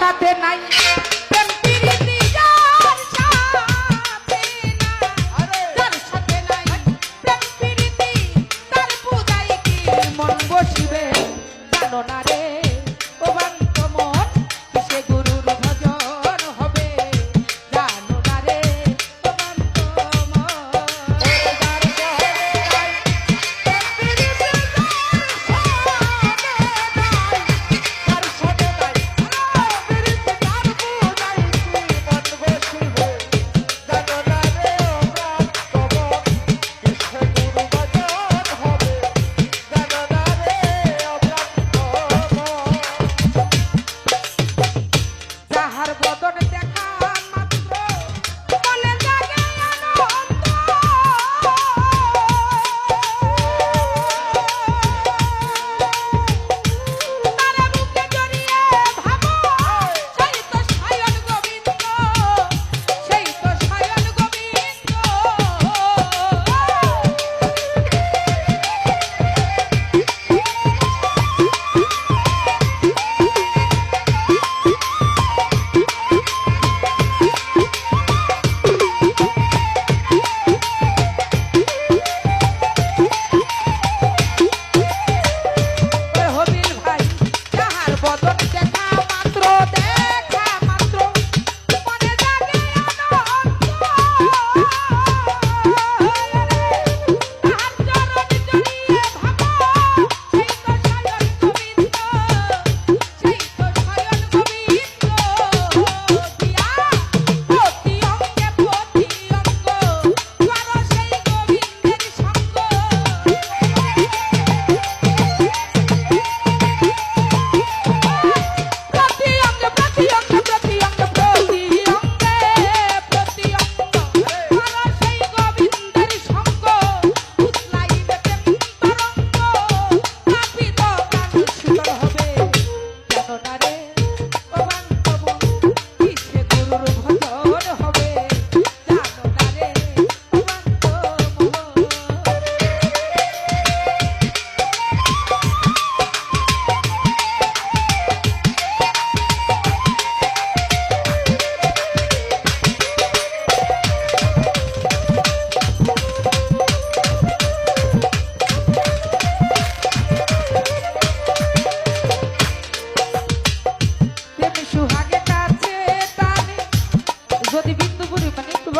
সাথে নাই।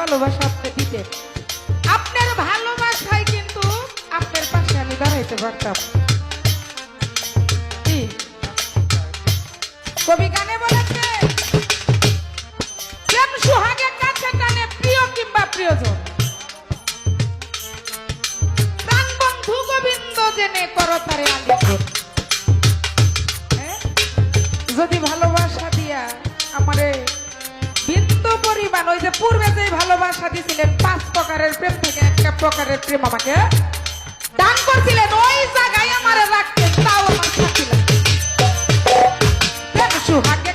ভালোবাসা আপনি দিতেন আপনার ভালোবাসায় কিন্তু আপনার পাশে আমি দাঁড়াইতে পারতাম। কবি গানে বলেছে কাছে প্রিয় কিংবা প্রিয়জন। বন্ধু গোবিন্দ জেনে করো হ্যাঁ? যদি ভালোবাসা দিয়া আমারে জান ওই যে পূর্বে যে ভালোবাসা দিয়েছিলেন পাঁচ প্রকারের প্রেম থেকে একটা প্রকারের প্রেম আমাকে দান করছিলেন, ওই জায়গায় আমার রাখতে তাও আমার সাথী সুহাগে